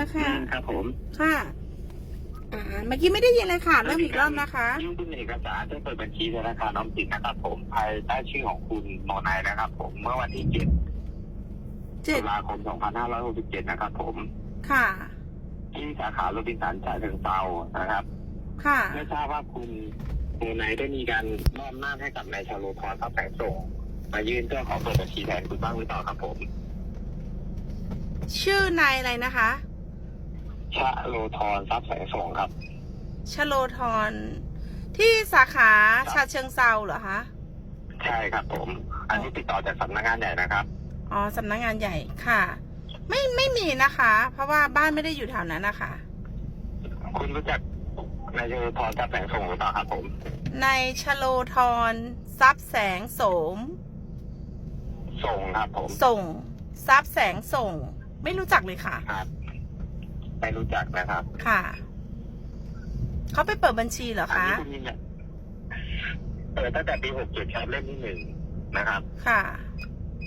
แล้วค่ะ ครับผม ค่ะ อ่า เมื่อกี้ไม่ได้ยินเลยค่ะ เริ่มอีกรอบนะคะยื่นคุณเอกสารจะเปิดบัญชีธนาคารออมสินนะครับ ผม ภายใต้ชื่อของคุณโมนายนะครับ ผม เมื่อวันที่7เจ็ตุดลาคม2567 นะครับ ผม ค่ะ ที่สาขาโรบินสันฉะเชิงเซานะครับ ค่ะ ไม่ทราบว่าคุณโมนายได้มีการมอบหน้าจให้กับนายชาโลทรทรัพย์แสงส่ง มายื่นเพื่อขอเปิดบัญชีแทนคุณบ้างหรือเปล่าครับผม ชื่อนายอะไรนะคะ ชาโลทรทรัพย์แสงส่งครับ ชโลทรที่สาขาชาเชิงเซาเหรอคะ ใช่ครับผม อันนี้ติดต่อจากสำนักงานใหญ่นะครับ อ๋อสำนักงานใหญ่ค่ะ ไม่ไม่มีนะคะ เพราะว่าบ้านไม่ได้อยู่แถวนั้นนะคะ คุณรู้จักนายชาโลทรทรัพย์แสงส่งหรือเปล่าครับผม ในชโลทรทรัพย์แสงโสม ส่งครับผม ส่งทรัพย์แสงส่ง ไม่รู้จักเลยค่ะ ครับ ไม่รู้จักนะครับค่ะ เขาไปเปิดบัญชีเหรออันคะ นี้คุณยินเนี่ยเปิดตั้งแต่ปี67ครับเล่มที่หนึ่งนะครับ ค่ะ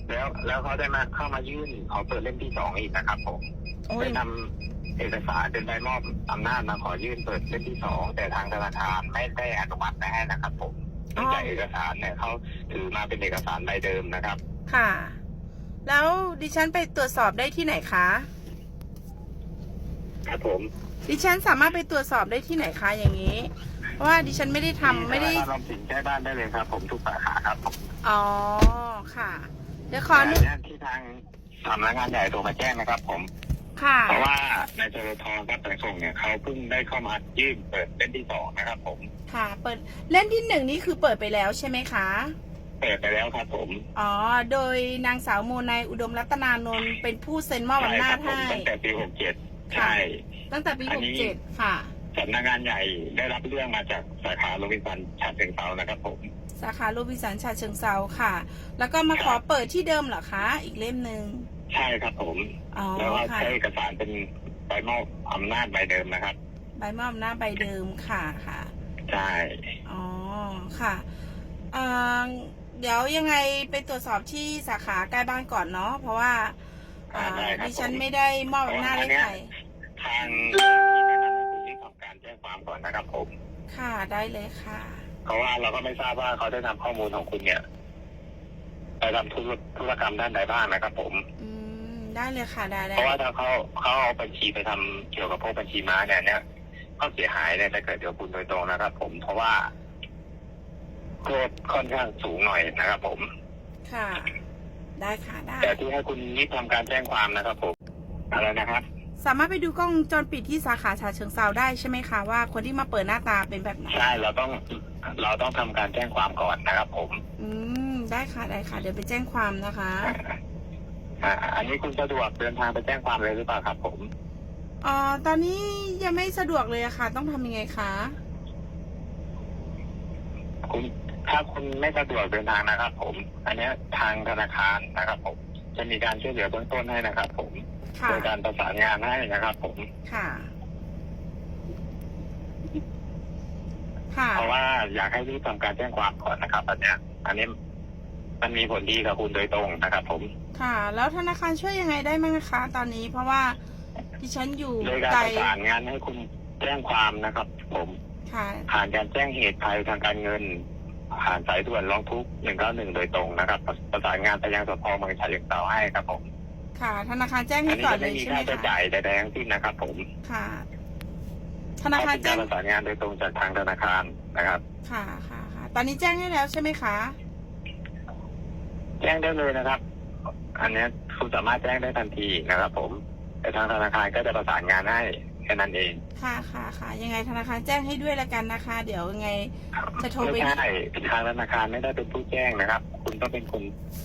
แล้วแล้วเขาได้มาเข้ามายื่นขอเปิดเล่มที่สองอีกนะครับผม โอ้ไปยนำเอกสารเป็นใบมอบอำนาจมาขอยื่นเปิดเล่มที่สองแต่ทางธนาคารไม่ได้อนุมัติให้นะครับผมเนื่องจากเอกสารเนี่ยเขาถือมาเป็นเอกสารใบเดิมนะครับ ค่ะ แล้วดิฉันไปตรวจสอบได้ที่ไหนคะ ครับผมดิฉันสามารถไปตรวจสอบได้ที่ไหนคะอย่างนี้ เพราะว่าดิฉันไม่ได้ทำไม่ได้ธนาคารออมสินใกล้บ้านได้เลยครับ ผมทุกสาขาครับผมอ๋อค่ะ เดี๋ยวขออนุแต่เนี่ยที่ทางสำนักงานใหญ่โทรมาแจ้งนะครับ ผม ค่ะ เพราะว่านายจรทรครับแต่ส่งเนี่ยเขาเพิ่งได้เข้ามายื่นเปิดเล่มที่สองนะครับ ผม ค่ะ เปิดเล่มที่หนึ่งนี่คือเปิดไปแล้วใช่ไหมคะ เปิดไปแล้วครับ ผมอ๋อ โดยนางสาวโมนายอุดมรัตนานนท์เป็นผู้เซ็นมอบใช่อำนาคจรัผมให้ ตั้งแต่ปีหกเจ็ดค่ะ ใช่ ตั้งแต่ปีอันหนี้กเจ็ดค่ะ สำนักงานใหญ่ได้รับเรื่องมาจากสาขาโรบินสันชาเชิงเซานะครับผม สาขาโรบินสันชาเชิงเซาค่ะ แล้วก็มาขอเปิดที่เดิมเหรอคะ อีกเล่มหนึ่งใช่ครับผม อ๋อแล้วก็ค่ะใช้เอกสารเป็นใบมอบอำนาจใบเดิมนะครับ ใบมอบอำนาจใบเดิมค่ะค่ะ ใช่ อ๋อค่ะเอ่อเดี๋ยวยังไงไปตรวจสอบที่สาขาใกล้บ้านก่อนเนาะเพราะว่าอ่าได้ครับดิฉันผมไม่ได้มอบอำนาจให้ใคร ทางที่แนะนำให้คุณรีบทำการแจ้งความก่อนนะครับผม ค่ะได้เลยค่ะ เพราะว่าเราก็ไม่ทราบว่าเขาได้นำข้อมูลของคุณเนี่ยไปทำธุรธุรกรรมด้านใดบ้างนะครับผม อืมได้เลยค่ะได้ได้เพราะว่าถ้าเขาเขาเอาบัญชีไปทำเกี่ยวกับพวกบัญชีม้าเนี่ยเนี่ยข้อเสียหายเนี่ยจะเกิดกับคุณโดยตรงนะครับ ผมเพราะว่าโทษค่อนข้างสูงหน่อยนะครับ ผม ค่ะ ได้ค่ะได้ แต่ที่ให้คุณรีบทำการแจ้งความนะครับ ผมอะไรนะครับ สามารถไปดูกล้องวงจรปิดที่สาขาชาเชิงเซาได้ใช่ไหมคะว่าคนที่มาเปิดหน้าตาเป็นแบบไหนใช่เราต้องเราต้องทำการแจ้งความก่อนนะครับ ผมอืมได้ค่ะได้ค่ะ เดี๋ยวไปแจ้งความนะคะ อ่าอันนี้คุณสะดวกเดินทางไปแจ้งความเลยหรือเปล่าครับ ผมเอ่อตอนนี้ยังไม่สะดวกเลยอะค่ะ ต้องทำยังไงคะคุณถ้าคุณไม่สะดวกเดินทางนะครับ ผม อันเนี้ยทางธนาคารนะครับ ผม จะมีการช่วยเหลือเบื้องต้นให้นะครับ ผมค่ะ โดยการประสานงานให้นะครับผมค่ะ ค่ะ เพราะว่าอยากให้รีบทำการแจ้งความก่อนนะครับอันเนี้ย อันนี้มันมีผลดีกับคุณโดยตรงนะครับผม ค่ะ แล้วธนาคารช่วยยังไงได้มั้งคะตอนนี้เพราะว่าดิฉันอยู่โดยการไกลประสานงานให้คุณแจ้งความนะครับ ผมค่ะผ่านการแจ้งเหตุภัยทางการเงิน ผ่านสายด่วนร้องทุกข์หนึ่งเก้าหนึ่งโดยตรงนะครับ ประสานงานไปยังสพเมืองฉะเชิงเทราให้ครับผม ค่ะ ธนาคารแจ้งอัให้นนี้ก่อนจะเลไม่ยมีใช่ไหมค่าใช้คะจ่ายใดๆทั้งสิ้นนะครับผมค่ะธเพนาราะคารเป็นแจ้กางรประสานงานโดยตรงจากทางธนาคารนะครับ ค่ะค่ะค่ะ ตอนนี้แจ้งให้แล้วใช่ไหมคะ แจ้งได้เลยนะครับ อันเนี้ยคุณสามารถแจ้งได้ทันทีนะครับ ผม แต่ทางธนาคารก็จะประสานงานให้แค่นั้นเองค่ะค่ะค่ะ ยังไงธนาคารแจ้งให้ด้วยละกันนะคะ เดี๋ยวยังไง จะโทรไป ไม่ใช่ทางธนาคารไม่ได้เป็นผู้แจ้งนะครับ คุณต้องเป็นคน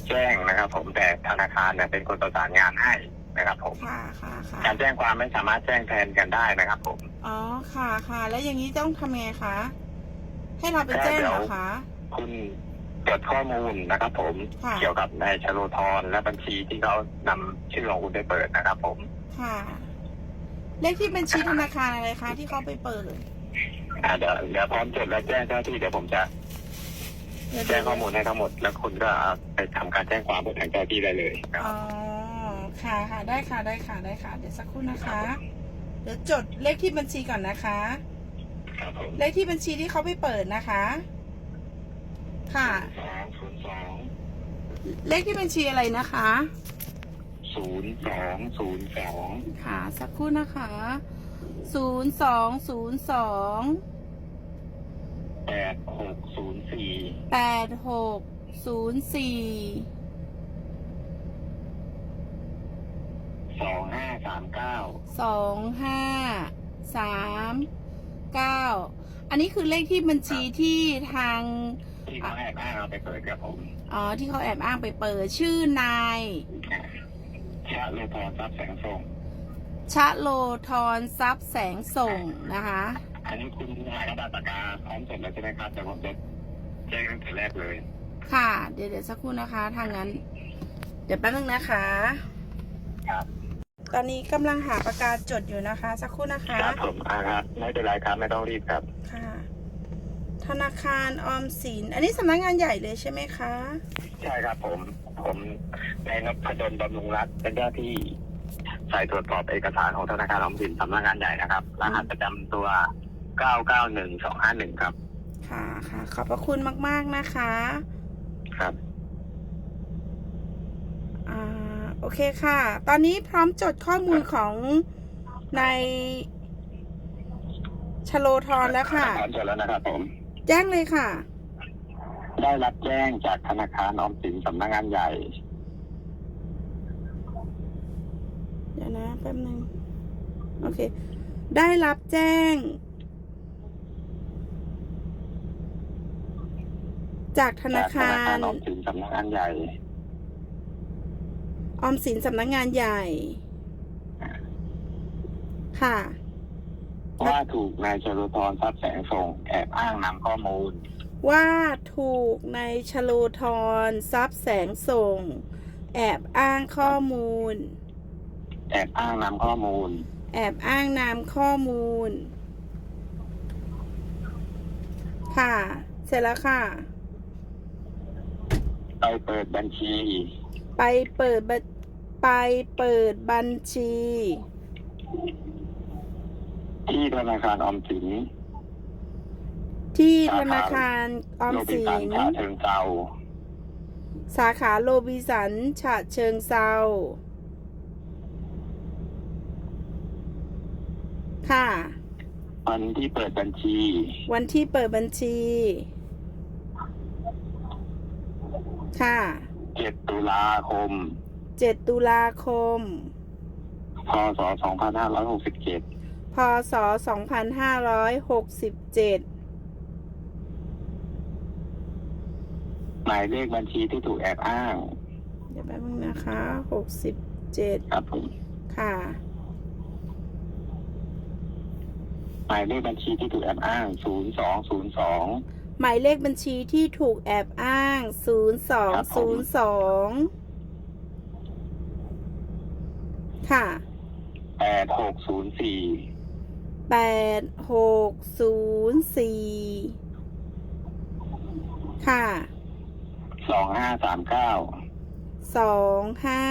แจ้งนะครับ ผมแต่ธนาคารเนี่ยเป็นคนประสานงานให้นะครับผมค่ะค่ะค่ะการแจ้งความไม่สามารถแจ้งแทนกันได้นะครับผม อ๋อค่ะค่ะ แล้วอย่างนี้ต้องทำยังไงคะให้เราไปแจ้งเหรอคะคุณจดข้อมูลนะครับ ผมค่ะเกี่ยวกับนายชโลธรและบัญชีที่เขานำชื่อของคุณไปเปิดนะครับ ผม ค่ะ เลขที่บัญชีธนาคารอะไรคะที่เขาไปเปิด อ่าเดี๋ยวเดี๋ยวพร้อมจดและแจ้งเจ้าที่เดี๋ยวผมจะเดี๋ยว แจ้งข้อมูลให้ทั้งหมด แล้วคุณก็ไปทำการแจ้งความบนทางเจ้าที่ได้เลยครับอ๋อค่ะค่ะได้ค่ะได้ค่ะได้ค่ะ เดี๋ยวสักครู่นะคะ เดี๋ยวจดเลขที่บัญชีก่อนนะคะครับผมเลขที่บัญชีที่เขาไปเปิดนะคะ ค่ะสองศูนย์สองเลขที่บัญชีอะไรนะคะศูนย์สองศูนย์สองค่ะ สักครู่นะคะศูนย์สองศูนย์สอง แปดหกศูนย์สี่แปดหกศูนย์สี่สองห้าสามเก้าสองห้าสามเก้าอันนี้คือเลขที่บัญชีที่ทาง ที่เขาแอบอ้างเอาไปเปิดครับผมอ๋อ ที่เขาแอบอ้างไปเปิดชื่อนายชาโลพรทรัพย์แสงส่ง ชะโลทรทรัพย์แสงส่งนะคะ อันนี้คุณหากระดาษปากกาพร้อมเสร็จแล้วใช่ไหมครับแต่ผมจะแจ้งตั้งแต่แรกเลย ค่ะ เดี๋ยวเดี๋ยวสักครู่นะคะ ทางนั้น เดี๋ยวแป๊บนึงนะคะ ครับตอนนี้กำลังหาปากกาจดอยู่นะคะ สักครู่นะคะ ครับผมอ่าครับไม่เป็นไรครับไม่ต้องรีบครับ ค่ะ ธนาคารออมสิน อันนี้สำนักงานใหญ่เลยใช่ไหมคะ ใช่ครับผมผมในนพดลบำรุงรัฐเป็นเจ้าที่ฝ่ายตรวจสอบเอกสารของธนาคารออมสินสำนักงานใหญ่นะครับรหัสประจำตัว 991251ครับ ค่ะค่ะ ขอบพระคุณมาก ๆ นะคะ ครับ อ่า โอเคค่ะ ตอนนี้พร้อมจดข้อมูลของในายชโลทรแล้วค่ะพร้อมเสร็จแล้วนะครับผม แจ้งเลยค่ะ ได้รับแจ้งจากธนาคารออมสินสำนักงานใหญ่ เดี๋ยวนะแป๊บนึง โอเค ได้รับแจ้ง จากธนาจากธคานาคารรออมสินสำนักงานใหญ่ ออมสินสำนักงานใหญ่ ค่ะ ว่าถูกนายชลุพรทรัพย์แสงส่งแอบอ้างนำข้อมูล ว่าถูกในายชโลทรทรัพย์แสงส่ง แอบอ้างข้อมูล แอบอ้างนำข้อมูล แอบอ้างนามข้อมูล ค่ะ เสร็จแล้วค่ะ ไปเปิดบัญชี ไปเปิดบัญไปเปิดบัญชี ที่ธนาคารออมสินที่ธนาคารออมโรบิสิสันนฉะเชิงเซาสาขาโลบิสันฉะเชิงเซาค่ะ วันที่เปิดบัญชี วันที่เปิดบัญชี ค่ะ7ตุลาคม7ตุลาคม พศ2567พศ2567หมายเลขบัญชีที่ถูกแอบอ้าง เดี๋ยวแป๊บนึงนะคะ67ครับผม ค่ะ หมายเลขบัญชีที่ถูกแอบอ้าง0202 หมายเลขบัญชีที่ถูกแอบอ้างครับผม0202 ค่ะ8604แปดหกศูนย์สี่ค่ะ2539สองห้า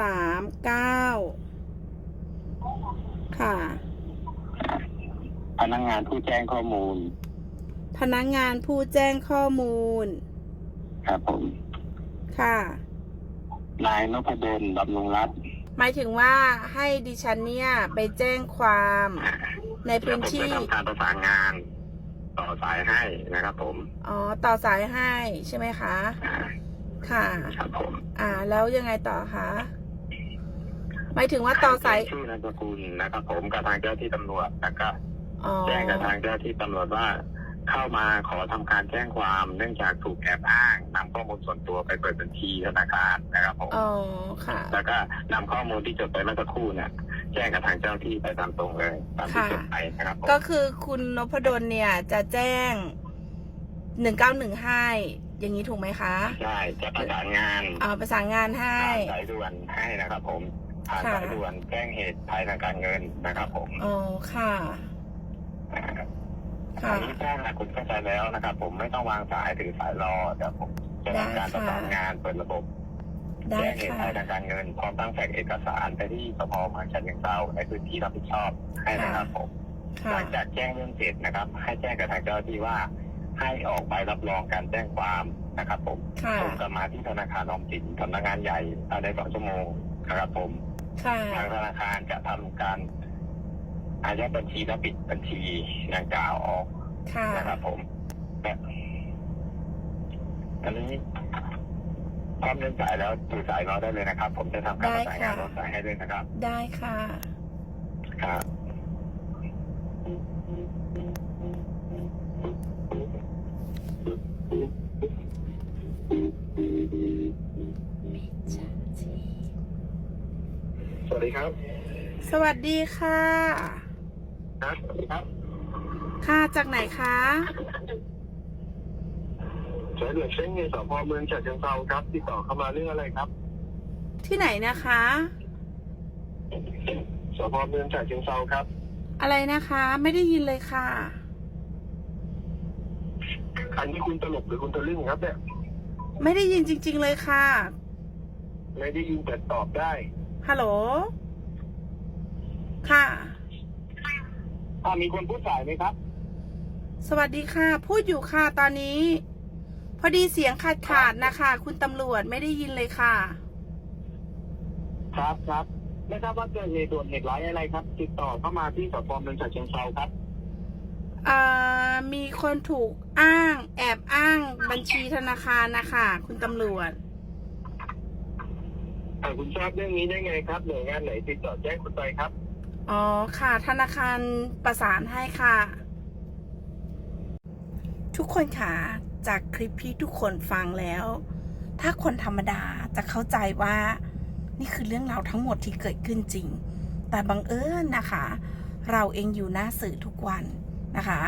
สามเก้าค่ะ พนักงานผู้แจ้งข้อมูล พนักงานผู้แจ้งข้อมูล ครับผม ค่ะ นายนพดลบำรุงรัฐหมายถึงว่าให้ดิฉันเนี่ยไปแจ้งความในพื้นที่ เดี๋ยวผมจะทำการประสานงาน ต่อสายให้นะครับผมอ๋อ ต่อสายให้ใช่ไหมคะ อ่าค่ะ ครับผมอ่า แล้วยังไงต่อคะ หมายถึงว่าต่อสาย ชื่อนามสกุลนะครับผมกับทางเจ้าที่ตำรวจแล้วก็ อ๋อ แจ้งกับทางเจ้าที่ตำรวจว่า เข้ามาขอทำการแจ้งความเนื่องจากถูกแอบอ้างนำข้อมูลส่วนตัวไปเปิดบัญชีธนาคารนะครับผมอ๋อค่ะ แล้วก็นำข้อมูลที่จดไปเมื่อสักครู่เนี่ยแจ้งกับทางเจ้าที่ไปตามตรงเลยตามที่ค่ะจดไปนะครับผมก็คือคุณนพดลเนี่ยจะแจ้งหนึ่งเก้าหนึ่งให้อย่างนี้ถูกไหมคะใช่จะประสานงานอ่าประสานงานให้ผ่านสายด่วนให้นะครับผมผ่านค่ะสายด่วนแจ้งเหตุภัยทางการเงินนะครับผมอ๋อค่ะอ่า ค่ะอันนี้ถ้าหากคุณเข้าใจแล้วนะครับ ผมไม่ต้องวางสายถือสายรอเดี๋ยวผมจะทำการประสานงานเปิดระบบได้แจ้งเหตุค่ะภายทางการเงินพร้อมตั้งแฟ้งเอกสารไปที่สพเมืองฉะเชิงเทราในพื้นที่รับผิดชอบให้นะครับผมค่ะหลังจากแจ้งเรื่องเสร็จนะครับ ให้แจ้งกับทางเจ้าหน้าที่ว่า ให้ออกใบรับรองการแจ้งความนะครับ ผมค่ะ ส่งกลับมาที่ธนาคารออมสินสำนักงานใหญ่ภายในสองชั่วโมงนะครับผม ค่ะ ทางธนาคารจะทำการ อายัดบัญชีและปิดบัญชีดังกล่าวออกค่ะ นะครับผมและอันนี้พร้อมเงินจ่ายแล้วถือจ่ายน้อยได้เลยนะครับ ผมจะทำการประสานงานรถสายให้ด้วยนะครับได้ค่ะ ครับ สวัสดีครับ สวัสดีค่ะ ครับครับค่ะจากไหนคะสายด่วนเช้งเงินสพเมืองฉะเชิงเทราครับติดต่อเข้ามาเรื่องอะไรครับ ที่ไหนนะคะสพเมืองฉะเชิงเทราครับ อะไรนะคะ ไม่ได้ยินเลยค่ะ อันนี้คุณตลกหรือคุณตะลึงครับเนี่ยไม่ได้ยินจริง ๆเลยค่ะ ไม่ได้ยินแต่ตอบได้ฮัลโหลค่ะ อ่ามีคนพูดสายไหมครับ สวัสดีค่ะ พูดอยู่ค่ะตอนนี้ พอดีเสียงขาดขาดๆนะคะ คุณตำรวจไม่ได้ยินเลยค่ะ ครับครับไม่ทราบว่าเกิดเหตุด่วนเหตุร้ายอะไรครับ ติดต่อเข้ามาที่สพเมืองฉะเชิงเทราครับ เอ่อ มีคนถูกอ้าง แอบอ้างบัญชีธนาคารนะคะ คุณตำรวจอ่าคุณทราบเรื่องนี้ได้ไงครับหน่วยงานไหนติดต่อแจ้งคุณไปครับ อ๋อค่ะ ธนาคารประสานให้ค่ะ ทุกคนค่ะจากคลิปที่ทุกคนฟังแล้ว ถ้าคนธรรมดาจะเข้าใจว่า นี่คือเรื่องราวทั้งหมดที่เกิดขึ้นจริง แต่บังเอิญนะคะ เราเองอยู่หน้าสื่อทุกวันนะคะ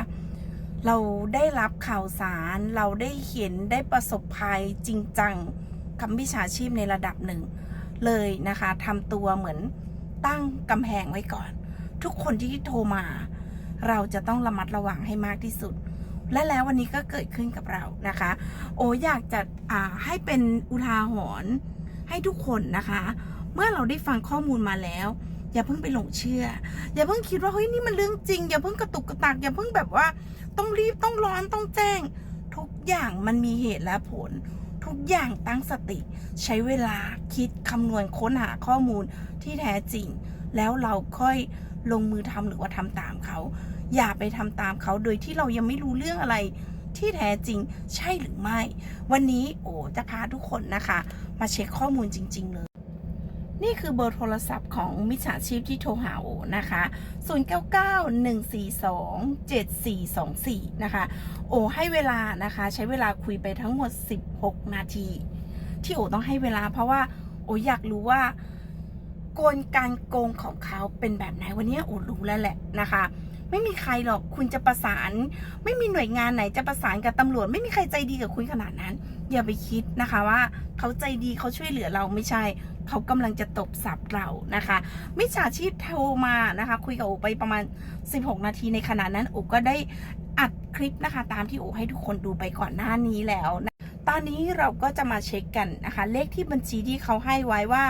เราได้รับข่าวสารเราได้เห็นได้ประสบภัยจริงจังกับวิชาชีพในระดับหนึ่ง เลยนะคะทำตัวเหมือน ตั้งกำแพงไว้ก่อน ทุกคนที่โทรมา เราจะต้องระมัดระวังให้มากที่สุด และแล้ววันนี้ก็เกิดขึ้นกับเรานะคะ โออยากจะให้เป็นอุทาหรณ์ให้ทุกคนนะคะ เมื่อเราได้ฟังข้อมูลมาแล้วอย่าเพิ่งไปหลงเชื่อ อย่าเพิ่งคิดว่าเฮ้ยนี่มันเรื่องจริง อย่าเพิ่งกระตุกกระตัก อย่าเพิ่งแบบว่า ต้องรีบต้องร้อนต้องแจ้ง ทุกอย่างมันมีเหตุและผล ทุกอย่างตั้งสติ ใช้เวลาคิดคำนวณค้นหาข้อมูลที่แท้จริง แล้วเราค่อยลงมือทำหรือว่าทำตามเขา อย่าไปทำตามเขาโดยที่เรายังไม่รู้เรื่องอะไรที่แท้จริงใช่หรือไม่ วันนี้โอ้จะพาทุกคนนะคะ มาเช็คข้อมูลจริง ๆ เลย นี่คือเบอร์โทรศัพท์ของมิจฉาชีพที่โทรหาโอนะคะ 0991427424 นะคะ โอให้เวลานะคะ ใช้เวลาคุยไปทั้งหมด 16 นาที ที่โอต้องให้เวลาเพราะว่าโออยากรู้ว่ากลการโกงของเขาเป็นแบบไหนวันนี้โอรู้แล้วแหละนะคะ ไม่มีใครหรอกคุณจะประสาน ไม่มีหน่วยงานไหนจะประสานกับตำรวจ ไม่มีใครใจดีกับคุณขนาดนั้น อย่าไปคิดนะคะว่าเขาใจดีเขาช่วยเหลือเราไม่ใช่ เขากำลังจะตบสับเรานะคะมิจฉาชีพโทรมานะคะ คุยกับโอไปประมาณ 16 นาทีในขณะนั้นโอก็ได้อัดคลิปนะคะ ตามที่โอให้ทุกคนดูไปก่อนหน้านี้แล้วนะตอนนี้เราก็จะมาเช็คกันนะคะ เลขที่บัญชีที่เขาให้ไว้ว่า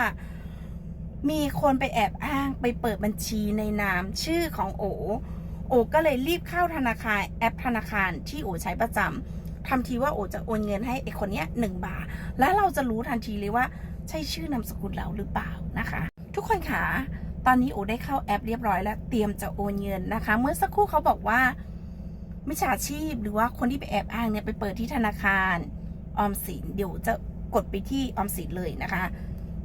มีคนไปแอบอ้างไปเปิดบัญชีในนามชื่อของโอโอก็เลยรีบเข้าธนาคารแอปธนาคารที่โอใช้ประจำทำทีว่าโอจะโอนเงินให้ไอคนเนี้ยหนึ่งบาท แล้วเราจะรู้ทันทีเลยว่า ใช่ชื่อนามสกุลเราหรือเปล่านะคะ ทุกคนคะตอนนี้โอได้เข้าแอปเรียบร้อยแล้วเตรียมจะโอนเงินนะคะ เมื่อสักครู่เขาบอกว่ามิจฉาชีพหรือว่าคนที่ไปแอบอ้างเนี่ยไปเปิดที่ธนาคารออมสินเดี๋ยวจะกดไปที่ออมสินเลยนะคะ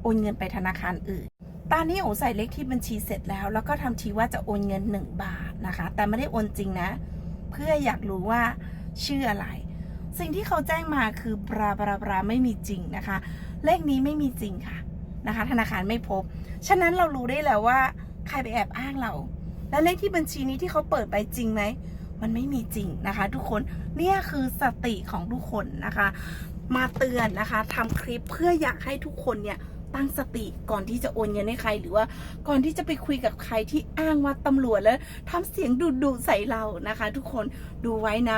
โอนเงินไปธนาคารอื่น ตอนนี้โอใส่เลขที่บัญชีเสร็จแล้ว แล้วก็ทำทีว่าจะโอนเงิน 1 บาทนะคะ แต่ไม่ได้โอนจริงนะ เพื่ออยากรู้ว่าชื่ออะไร สิ่งที่เขาแจ้งมาคือบราบราบราไม่มีจริงนะคะ เลขนี้ไม่มีจริงค่ะนะคะ ธนาคารไม่พบ ฉะนั้นเรารู้ได้แล้วว่า ใครไปแอบอ้างเรา และเลขที่บัญชีนี้ที่เขาเปิดไปจริงไหมมันไม่มีจริงนะคะ ทุกคนเนี่ยคือสติของทุกคนนะคะ มาเตือนนะคะทำคลิปเพื่ออยากให้ทุกคนเนี่ยตั้งสติก่อนที่จะโอนเงินให้ใคร หรือว่าก่อนที่จะไปคุยกับใครที่อ้างว่าตำรวจแล้วทำเสียงดุดุใส่เรานะคะ ทุกคนดูไว้นะ